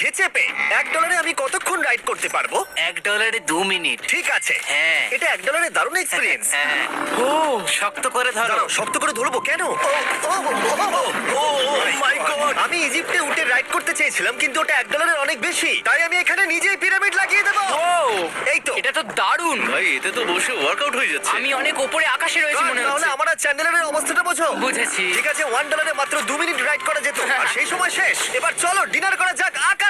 পিঠে চেপে এক ডলারে আমি কতক্ষণ রাইড করতে পারব এক ডলারে দু মিনিট ঠিক আছে হ্যাঁ। এটা এক ডলারে দারুণ এক্সপিরিয়েন্স হ্যাঁ ও শক্ত করে ধরো দাঁড়াও শক্ত করে ধরবো কেন ও, ও, ও, ও, ও, my God! আমি ইজিপ্টে উটে রাইড করতে চেয়েছিলাম কিন্তু ওটা এক ডলারের অনেক বেশি তাই আমি এখানে নিজেই পিরামিড লাগিয়ে দেবো ও এই তো এটা তো দারুণ ভাই এতে তো বসে ওয়ার্কআউট হয়ে যাচ্ছে আমি অনেক উপরে আকাশে রয়েছি মনে তাহলে হচ্ছে আমার আর চ্যান্ডেলের অবস্থাটা বোঝো বুঝেছি। ঠিক আছে ওয়ান ডলারে মাত্র দু মিনিট রাইড করা যেত আর সেই সময় শেষ এবার চলো ডিনার করা যাক আকাশে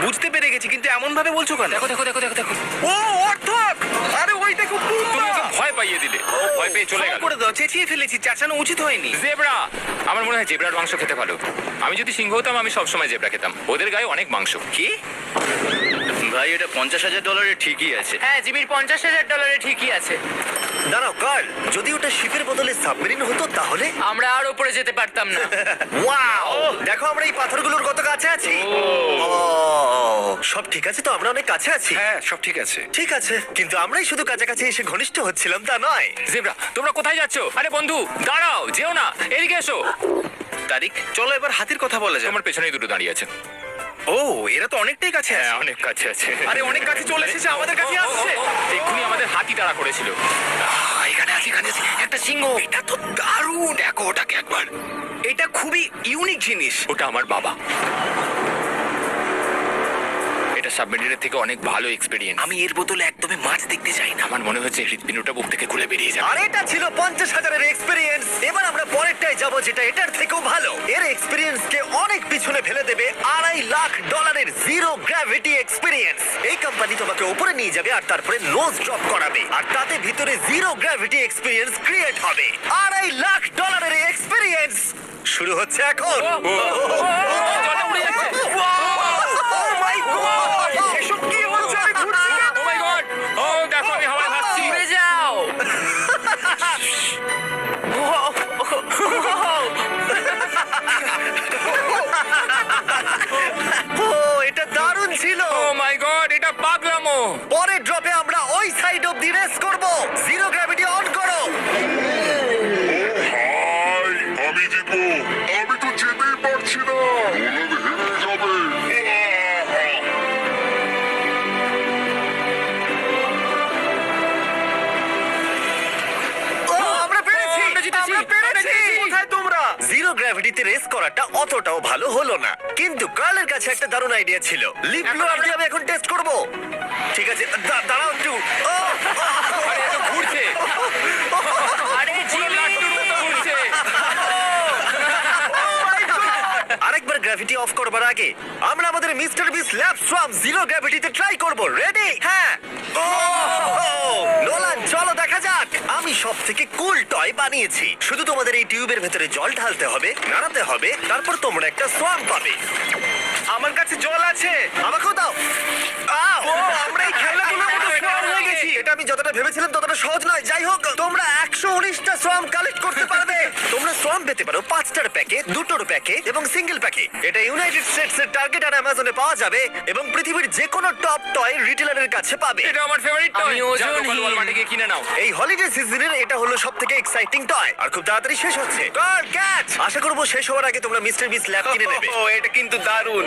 বুঝতে পেরে গেছি কিন্তু এমন ভাবে বলছো কেন? দেখো দেখো দেখো দেখো দেখো। ও অর্থক আরে ওই দেখো তুমি ওকে ভয় পাইয়ে দিলে। ও ভয় পেয়ে চলে গেল। করে দাও চেঁচিয়ে ফেলেছি চাচানো উচিত হয়নি। জেব্রা! আমার মনে হয় জেব্রার মাংস খেতে ভালো। আমি যদি সিংহ হতাম আমি সবসময় জেব্রা খেতাম। ওদের গায়ে অনেক মাংস। কি? ভাই এটা পঞ্চাশ হাজার ডলারের ঠিকই আছে। হ্যাঁ জিমির পঞ্চাশ হাজার ডলারে ঠিকই আছে। দাঁড়াও কার্ল যদি ওটা শিপের বদলে সাবমেরিন হতো তাহলে? আমরা আর উপরে যেতে পারতাম না। ওয়াও দেখো আমরা এই পাথরগুলোর কত কাছে আছি। ও, সব ঠিক আছে তো? আমরা অনেক কাছে আছি। হ্যাঁ সব ঠিক আছে। ঠিক আছে। কিন্তু আমরাই শুধু কাছাকাছি এসে ঘনিষ্ঠ হচ্ছিলাম তা নয়। জেব্রা তোমরা কোথায় যাচ্ছ? আরে বন্ধু দাঁড়াও যেও না। এদিকে এসো। তারিক চলো এবার হাতির কথা বলা যাক। তোমার পেছনেই দুটো দাঁড়িয়ে আছে। ও এরা তো অনেকটাই কাছে হ্যাঁ আছে অনেক কাছে আছে। আরে অনেক কাছে চলে এসেছে আমাদের কাছে ও, আসছে। ও, এক্ষুনি আমাদের হাতি তাড়া করেছিল। এখানে আছে এখানে আছে। একটা সিংহ। এটা তো দারুণ। দেখো ওটাকে একবার। এটা খুবই ইউনিক জিনিস। ওটা আমার বাবা। সাবমেরিনের থেকে অনেক ভালো এক্সপিরিয়েন্স আমি এর বদলে একদমই মাছ দেখতে চাই না আমার মনে হচ্ছে হৃৎপিণ্ডটা বুক থেকে খুলে বেরিয়ে যাবে আর এটা ছিল পঞ্চাশ হাজারের এক্সপিরিয়েন্স এবার আমরা পরেরটাই যাব যেটা এটার থেকেও ভালো এর এক্সপিরিয়েন্স কে অনেক পিছনে ফেলে দেবে আড়াই লাখ ডলারের জিরো গ্র্যাভিটি এক্সপিরিয়েন্স এই কোম্পানি তোমাকে উপরে নিয়ে যাবে আর তারপরে নোজ ড্রপ করাবে আর তাতে ভিতরে জিরো গ্র্যাভিটি এক্সপিরিয়েন্স ক্রিয়েট হবে আড়াই লাখ ডলারের এক্সপিরিয়েন্স শুরু হচ্ছে এখন জলে উড়ে যাচ্ছে Oh my God! এসব কি জিরো গ্র্যাভিটিতে রেস করাটা অতটাও ভালো হলো না। কিন্তু কার্লের কাছে একটা দারুণ আইডিয়া ছিল। লিপ ব্লোয়ার দিয়ে আমি এখন টেস্ট করব। ঠিক আছে দা- দাঁড়াও একটু। ও, আরে এ তো ঘুরছে। ও জিমি লাট্টুর মতো ঘুরছে আরেকবার গ্র্যাভিটি অফ করবার আগে আমরা আমাদের mister Beast lab swarm zero গ্র্যাভিটিতে try করব। রেডি হ্যাঁ। ও নোলান চলো দেখা যাক। আমি সব থেকে কুল টয় বানিয়েছি। শুধু তোমাদের এই টিউবের ভেতরে জল ঢালতে হবে নাড়াতে হবে তারপর তোমরা একটা সোয়াম পাবে। আমার কাছে জল আছে। আমাকেও দাও। আও! আমরা এই মতো স্ট্রং হয়ে গেছি এটা আমি যতটা ভেবেছিলাম ততটা সহজ নয়। যাই হোক তোমরা একশো উনিশটা শ্রম কালেক্ট করতে পারবে। তোমরা শ্রম পেতে পারো পাঁচটার প্যাকে দুটোর প্যাকে এবং সিঙ্গেল প্যাকে এটা ইউনাইটেড স্টেটস এর টার্গেট আর অ্যামাজনে পাওয়া যাবে এবং পৃথিবীর যে কোনো টপ টয় রিটেলারের কাছে পাবে। এটা আমার ফেভারিট টয় আমি ওজনহীন। ওয়ালমার্টে গিয়ে কিনে নাও। এই হলিডে সিজনের এটা হলো সব থেকে এক্সাইটিং টয় আর খুব তাড়াতাড়ি শেষ হচ্ছে। গড ক্যাচ আশা করব শেষ হওয়ার আগে তোমরা মিস্টার বিস ল্যাব কিনে নেবে। ও এটা কিন্তু দারুণ।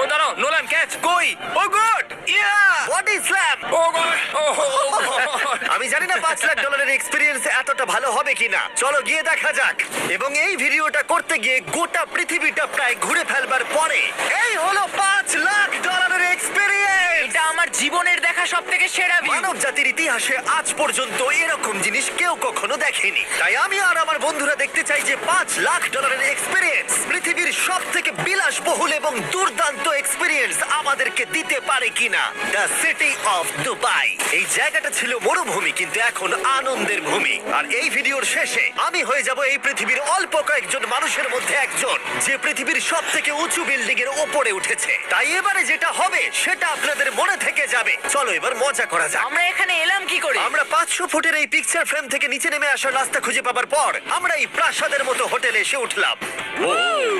ও দাঁড়াও নোলান ক্যাচ কই? Oh god yeah body slam oh ও আমি জানি না পাঁচ লাখ ডলারের এক্সপিরিয়েন্স এতটা ভালো হবে কিনা। চলো গিয়ে দেখা যাক। এবং এই ভিডিওটা করতে গিয়ে গোটা পৃথিবীটা প্রায় ঘুরে ফেলবার পরে, এই হলো পাঁচ লাখ ডলারের এক্সপিরিয়েন্স এটা আমার জীবনের দেখা সব থেকে সেরা মানব জাতির ইতিহাসে আজ পর্যন্ত এরকম জিনিস কেউ কখনো দেখেনি। তাই আমি আর আমার বন্ধুরা দেখতে চাই যে পাঁচ লাখ ডলারের এক্সপিরিয়েন্স পৃথিবীর সব থেকে বিলাসবহুল এবং দুর্দান্ত এক্সপিরিয়েন্স আমাদেরকে দিতে পারে কিনা। দ্য সিটি অফ দুবাই এই জায়গাটা ছিল মরুভূমি, কিন্তু এখন আনন্দের ভূমি। আর এই ভিডিওর শেষে আমি হয়ে যাব এই পৃথিবীর অল্প কয়েকজন মানুষের মধ্যে একজন, যে পৃথিবীর সব থেকে উঁচু বিল্ডিং এর ওপরে উঠেছে। তাই এবারে যেটা হবে, সেটা আপনাদের মনে থেকে যাবে। চলো এবার মজা করা যাক। আমরা এখানে এলাম কি করে? আমরা পাঁচশো ফুটের এই পিকচার ফ্রেম থেকে নিচে নেমে আসার রাস্তা খুঁজে পাবার পর আমরা এই প্রাসাদের মতো হোটেলে এসে উঠলাম।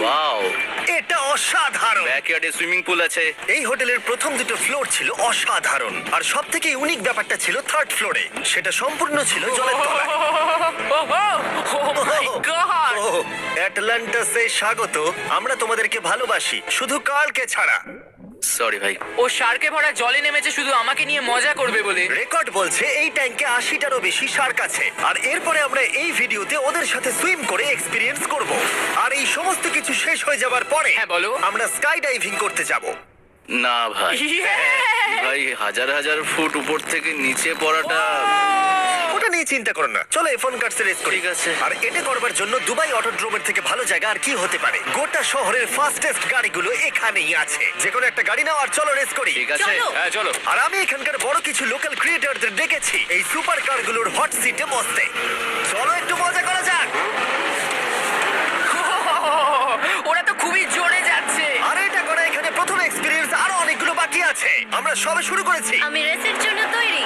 ওয়াও। এটা অসাধারণ। ব্যাকইয়ার্ডে সুইমিং পুল আছে। এই হোটেলের প্রথম দুটো ফ্লোর ছিল অসাধারণ। আর সব থেকে ইউনিক ব্যাপারটা ছিল থার্ড ফ্লোরে সেটা সম্পূর্ণ ছিল জলের তলায়। ও মাই গড ওহ, অ্যাটলান্টাসে স্বাগত। আমরা তোমাদেরকে ভালোবাসি। শুধু কালকে ছাড়া। সরি ভাই। ও শার্কে ভরা জলে নেমেছে শুধু আমাকে নিয়ে মজা করবে বলে। রেকর্ড বলছে এই ট্যাঙ্কে আশিটারও বেশি শার্ক আছে। আর এরপরে আমরা এই ভিডিওতে ওদের সাথে সুইম করে এক্সপিরিয়েন্স করব। আর এই সমস্ত কিছু শেষ হয়ে যাবার পরে হ্যাঁ, বলো। আমরা স্কাই ডাইভিং করতে যাব। না ভাই। ভাই হাজার হাজার ফুট উপর থেকে নিচে পড়াটা চিন্তা করো না। চলো ফোন কার্ডস রেস করি। ঠিক আছে। আর এটা করবার জন্য দুবাই অটোড্রোমের থেকে ভালো জায়গা আর কি হতে পারে? গোটা শহরের ফাস্টেস্ট গাড়িগুলো এখানেই আছে। যে কোনো একটা গাড়ি নাও আর চলো রেস করি। ঠিক আছে। হ্যাঁ চলো। আর আমি এখানকার বড় কিছু লোকাল ক্রিয়েটরদের ডেকেছি। এই সুপার কারগুলোর হট সিটে বসতে। চলো একটু মজা করা যাক। ওরা তো খুবই জোরে যাচ্ছে। আর এটা করা এখানে প্রথম এক্সপিরিয়েন্স আরও অনেকগুলো বাকি আছে। আমরা সবে শুরু করেছি। আমি রেসের জন্য তৈরি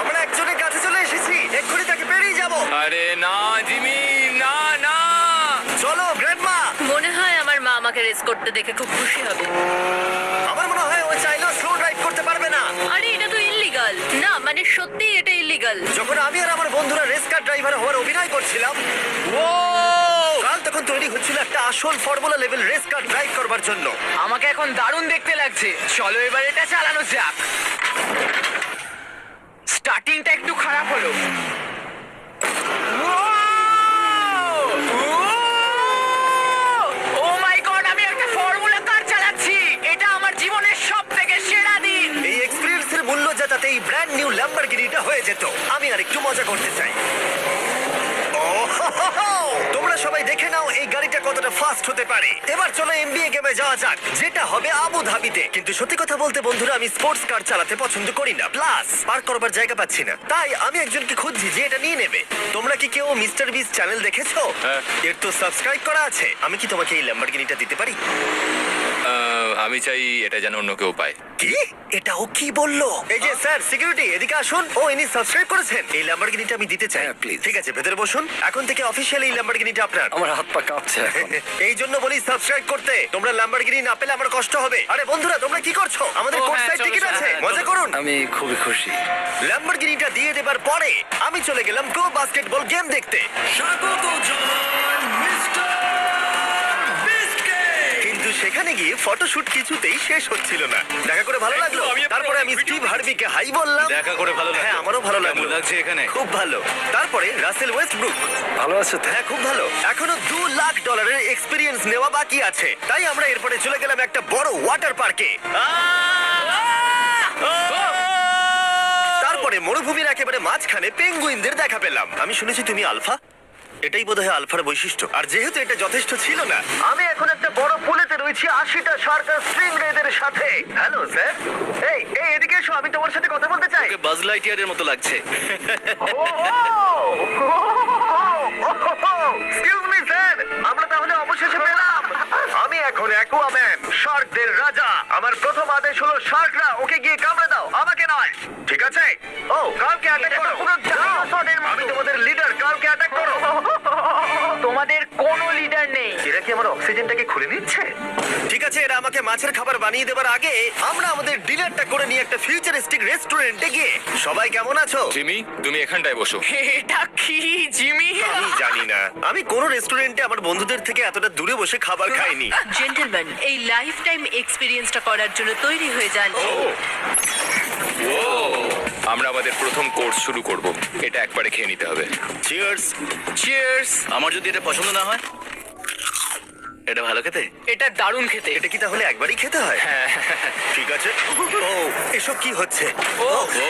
আমরা একজনের কাছে চলে এসেছি এক্ষুনি তাকে পেরিয়ে যাব। আরে না জিমি না না। চলো গ্র্যান্ডমা মনে হয় আমার মা আমাকে রেস করতে দেখে খুব খুশি হবে। আমার মনে হয় ও চাইলেও স্লো ড্রাইভ করতে পারবে না। আরে এটা তো ইল্লিগাল না মানে সত্যি এটা ইল্লিগাল যখন আমি আর আমার বন্ধুরা রেস কার ড্রাইভার হওয়ার অভিনয় করছিলাম ও কাল তখন তৈরি হচ্ছিল একটা আসল formula level race car drive করবার জন্য। আমাকে এখন দারুণ দেখতে লাগছে। চলো এবার এটা চালানো যাক স্টার্টিংটা একটু খারাপ হলো ও মাই গড আমি একটা ফর্মুলা কার চালাচ্ছি এটা আমার জীবনের সব থেকে সেরা দিন এই হলো। মূল্য যা তাতে এই ব্র্যান্ড নিউ ল্যাম্বরগিনিটা হয়ে যেত। আমি আর একটু মজা করতে চাই। দেখে নাও এই গাড়িটা কতটা ফাস্ট হতে পারে। এবার চলো এমবিএ গেমে যাওয়া যাক যেটা হবে আবু ধাবিতে কিন্তু সত্যি কথা বলতে বন্ধুরা আমি স্পোর্টস কার চালাতে পছন্দ করি না। প্লাস পার্ক করবার জায়গা পাচ্ছি না। তাই আমি একজনকে খুঁজছি যে এটা নিয়ে নেবে। তোমরা কি কেউ মিস্টার বিস চ্যানেল দেখেছ? হ্যাঁ। এর তো সাবস্ক্রাইব করা আছে। আমি কি তোমাকে এই ল্যাম্বরগিনিটা দিতে পারি? আমি চাই এটা যেন অন্য কেউ পায়। কি? এটা ও কি বলল? এই যে স্যার সিকিউরিটি এদিকে আসুন। ও ইনি সাবস্ক্রাইব করেছেন। এই ল্যাম্বরগিনিটা আমি দিতে চাই। হ্যাঁ, please. ঠিক আছে ভেতরে বসুন। এখন থেকে অফিসিয়ালি এই ল্যাম্বরগিনিটা আপনার। আমার হাত পা কাঁপছে এখন। এই জন্য বলি সাবস্ক্রাইব করতে। তোমরা ল্যাম্বরগিনি না পেলে আমার কষ্ট হবে। আরে বন্ধুরা তোমরা কি করছ? আমাদের ও, কোর্স হ্যাঁ, সাইড চলো, টিকিট চলো, আছে হ্যাঁ, মজা করুন। আমি খুবই খুশি। ল্যাম্বরগিনিটা দিয়ে দেবার পরে আমি চলে গেলাম প্রো বাস্কেটবল গেম দেখতে। কিন্তু সেখানে গিয়ে ফটোশুট কিছুতেই শেষ হচ্ছিল না। দেখা করে ভালো লাগল। আমি আপনার তারপরে আমি অনেক স্টিভ video হার্ভিকে হাই বললাম। দেখা করে ভালো লাগল। হ্যাঁ আমারও ভালো লাগল। কেমন লাগছে এখানে? খুব ভালো। তারপরে রাসেল ওয়েস্টব্রুক। ভালো আছে হ্যাঁ খুব ভালো। এখনও দু লাখ ডলারের এক্সপিরিয়েন্স নেওয়া বাকি আছে। তাই আমরা এরপরে চলে গেলাম একটা বড় ওয়াটার পার্কে তারপরে মরুভূমির একেবারে মাঝখানে পেঙ্গুইনদের দেখা পেলাম। আমি শুনেছি তুমি আলফা এটাই বোধহয় আলফার বৈশিষ্ট্য আর যেহেতু এটা যথেষ্ট ছিল না আমি এখন একটা বড় পুলেতে রয়েছি আশিটা সরকার স্ট্রিং রেদের সাথে হ্যালো স্যার এই এই এদিকে এসো আমি তোমার সাথে কথা বলতে চাই বাজ লাইটিয়ারের মতো লাগছে এক্সকিউজ মি স্যার আমরা তাহলে অবশেষে পেলাম আমি এখন অ্যাকুয়াম্যান শার্কদের রাজা। আমার প্রথম আদেশ হলো শার্করা ওকে গিয়ে কামড়ে দাও। আমাকে নয়। ঠিক আছে? ও কালকে অ্যাটাক করো। আমি তোমাদের লিডার কালকে অ্যাটাক করো। তোমাদের কোনো লিডার নেই। এরা কি আমার অক্সিজেনটাকে খুলে নিচ্ছে? ঠিক আছে এরা আমাকে মাছের খাবার বানিয়ে দেবার আগে আমরা আমাদের ডিনারটা করে নিয়ে একটা ফিউচারিস্টিক রেস্টুরেন্টে গিয়ে। সবাই কেমন আছো? জিমি তুমি এখানটায় বসো। এটা কি জিমি? আমি জানি না। আমি কোন রেস্টুরেন্টে আমার বন্ধুদের থেকে এতটা দূরে বসে খাবার খাইনি। জেন্টলম্যান এই লাইফ টাইম এক্সপিরিয়েন্সটা করার জন্য তৈরি হয়ে যান। আমরা আমাদের প্রথম কোর্স শুরু করব। এটা একবারে খেয়ে নিতে হবে। চিয়ার্স চিয়ার্স আমার যদি এটা পছন্দ না হয় এটা ভালো খেতে? এটা দারুণ খেতে। এটা কি তাহলে একবারই খেতে হয়? হ্যাঁ। ঠিক আছে। ও এসব কি হচ্ছে? ও। ও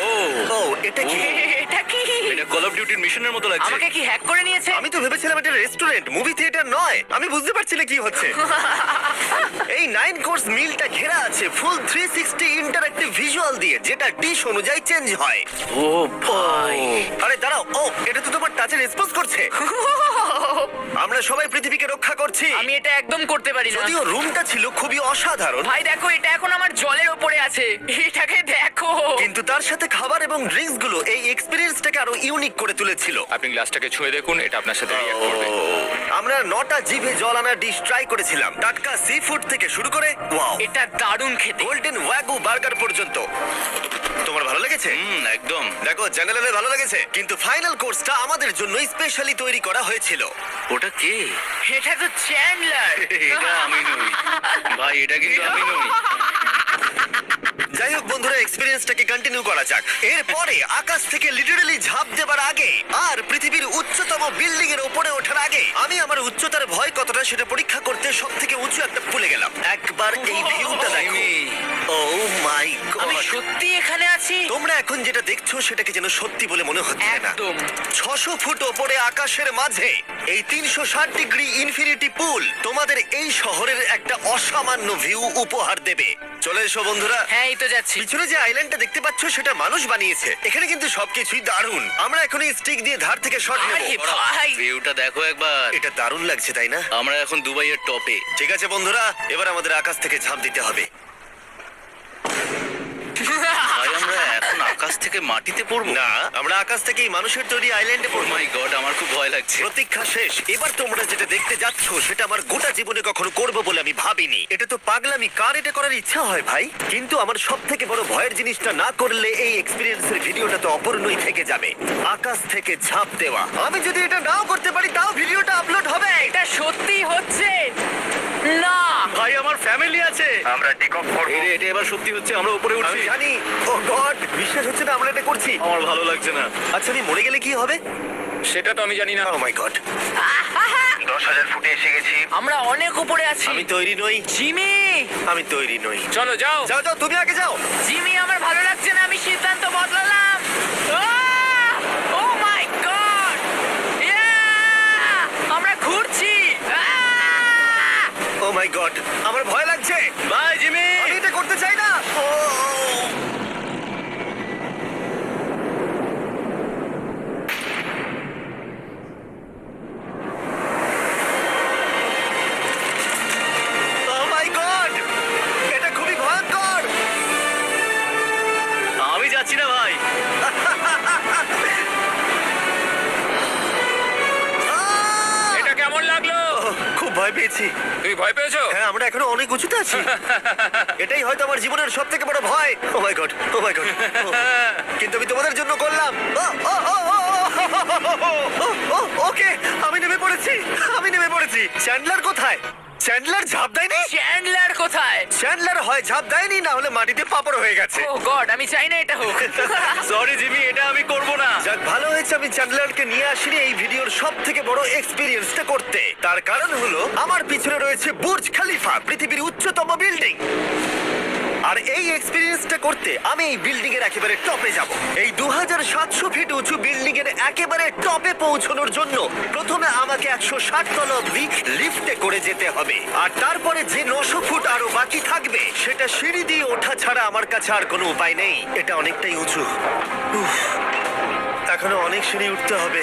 ও এটা কি? এটা কি? এটা কল অফ ডিউটির মিশনের মতো লাগছে। আমাকে কি হ্যাক করে নিয়েছে? আমি তো ভেবেছিলাম এটা রেস্টুরেন্ট মুভি থিয়েটার নয়। আমি বুঝতে পারছি না কি হচ্ছে। এই নাইন কোর্স মিলটা ঘেরা আছে full three sixty interactive visual দিয়ে যেটা ডিশ অনুযায়ী চেঞ্জ হয়। ও ভাই। আরে দাঁড়াও ও এটা তো তোমার টাচে রেসপন্স করছে। আমরা সবাই পৃথিবীকে রক্ষা করছি। আমি এটা একদম করতে পারি না। যদিও রুমটা ছিল খুবই অসাধারণ। ভাই দেখো এটা এখন আমার জলের ওপরে আছে। এটাকে দেখো। কিন্তু তার সাথে খাবার এবং ড্রিঙ্কসগুলো এই এক্সপিরিয়েন্সটাকে আরও ইউনিক করে তুলেছিল। আপনি গ্লাসটাকে ছুঁয়ে দেখুন এটা আপনার সাথে রিঅ্যাক্ট করবে। আমরা নটা জিভে জল আনা ডিশ ট্রাই করেছিলাম। টাটকা সি ফুড থেকে শুরু করে ওয়াও। এটা দারুণ খেতে। গোল্ডেন ওয়াগু বার্গার পর্যন্ত। তোমার ভালো লেগেছে? একদম। দেখো জেনারেলে ভালো লেগেছে। কিন্তু ফাইনাল কোর্সটা আমাদের জন্য স্পেশালি তৈরি করা হয়েছিল। ওটা কে? এটা তো চ্যান্ডলার এটা আমি নই। ভাই এটা কিন্তু আমি নই। যাই হোক বন্ধুরা এক্সপিরিয়েন্সটাকে কন্টিনিউ করা যাক। এরপরে আকাশ থেকে লিটারালি ঝাঁপ দেবার আগে আর পৃথিবীর উচ্চতম বিল্ডিং এর উপরে ওঠার আগে আমি আমার উচ্চতার ভয় কতটা সেটা পরীক্ষা করতে সব থেকে উঁচু একটা পুলে গেলাম। একবার এই ভিউটা দেখো। ও মাই আমি গড সত্যি এখানে আছি? তোমরা এখন যেটা দেখছ সেটাকে যেন সত্যি বলে মনে হচ্ছে না। একদম। ছশো ফুট ওপরে আকাশের মাঝে এই তিনশো ষাট ডিগ্রি ইনফিনিটি পুল তোমাদের এই শহরের একটা অসামান্য ভিউ উপহার দেবে। চলে এসো বন্ধুরা। হ্যাঁ এই তো যাচ্ছি। পিছনে যে আইল্যান্ডটা দেখতে পাচ্ছ সেটা মানুষ বানিয়েছে। এখানে কিন্তু সবকিছুই দারুণ। আমরা এখন এই স্টিক দিয়ে ধার থেকে শট নেব। আরে ভাই। ভিউটা দেখো একবার। এটা দারুণ লাগছে তাই না? আমরা এখন দুবাইয়ের টপে। ঠিক আছে বন্ধুরা। এবার আমাদের আকাশ থেকে ঝাঁপ দিতে হবে। আকাশ থেকে মাটিতে পড়ব? না আমরা আকাশ থেকে এই মানুষের তৈরি আইল্যান্ডে ও পড়ব। মাই গড আমার খুব ভয় লাগছে। প্রতীক্ষা শেষ। এবার তোমরা যেটা দেখতে যাচ্ছ সেটা আমার গোটা জীবনে কখনো করব বলে আমি ভাবিনি। এটা তো পাগলামি। কার এটা করার ইচ্ছা হয় ভাই? কিন্তু আমার সব থেকে বড় ভয়ের জিনিসটা না করলে এই এক্সপিরিয়েন্সের ভিডিওটা তো অপূর্ণই থেকে যাবে। আকাশ থেকে ঝাঁপ দেওয়া। আমি যদি এটা নাও করতে পারি তাও ভিডিওটা আপলোড হবে। এটা সত্যি হচ্ছে। না। ভাই আমার ফ্যামিলি আছে। আমরা টেক অফ করব এটা এবার সত্যি হচ্ছে আমরা উপরে আমি উঠছি জানি। ও গড বিশ্বাস হচ্ছে না আমরা এটা করছি। আমার ভালো লাগছে না। আচ্ছা আমি মরে গেলে কি হবে? সেটা তো আমি জানি না। ও মাই গড দশ হাজার ফুটে এসে গেছি। আমরা অনেক উপরে আছি। আমি তৈরি নই। জিমি! আমি তৈরি নই। চলো যাও। যাও যাও তুমি আগে যাও। জিমি আমার ভালো লাগছে না আমি সিদ্ধান্ত বদলালাম ও মাই গড আমরা ঘুরছি আহ! ও মাই গড Oh আমার ভয় লাগছে। বাই জিমি আমি এটা করতে চাই না। ও। করেছি এটাই হয়তো আমার জীবনের সব থেকে বড় ভয় ও my god O my god কিন্তু আমি তোমাদের জন্য করলাম ওকে আমি নেমে পড়েছি আমি নেমে পড়েছি চ্যান্ডলার কোথায় চ্যান্ডলার ঝাঁপ দেয়নি চ্যান্ডলার চ্যান্ডলার হয় ঝাঁপ দেয়নি না হলে মাটিতে পাপড় হয়ে গেছে। ও গড আমি চাই না এটা হোক। সরি জিমি এটা আমি করব না। যাক ভালো হয়েছে আমি চ্যান্ডলারকে নিয়ে আসিনি এই ভিডিওর সব থেকে বড় এক্সপিরিয়েন্সটা করতে। তার কারণ হলো আমার পিছনে রয়েছে বুর্জ খালিফা পৃথিবীর উচ্চতম বিল্ডিং আর এই এক্সপিরিয়েন্সটা করতে আমি এই বিল্ডিং এর একেবারে টপে যাব। এই দু হাজার সাতশো ফিট উঁচু বিল্ডিং এর একেবারে টপে পৌঁছানোর জন্য প্রথমে আমাকে একশো ষাট তল অব্দি লিফটে করে যেতে হবে। আর তারপরে যে নশো ফুট আরও বাকি থাকবে, সেটা সিঁড়ি দিয়ে ওঠা ছাড়া আমার কাছে আর কোনো উপায় নেই। এটা অনেকটাই উঁচু। এখনও অনেক সিঁড়ি উঠতে হবে।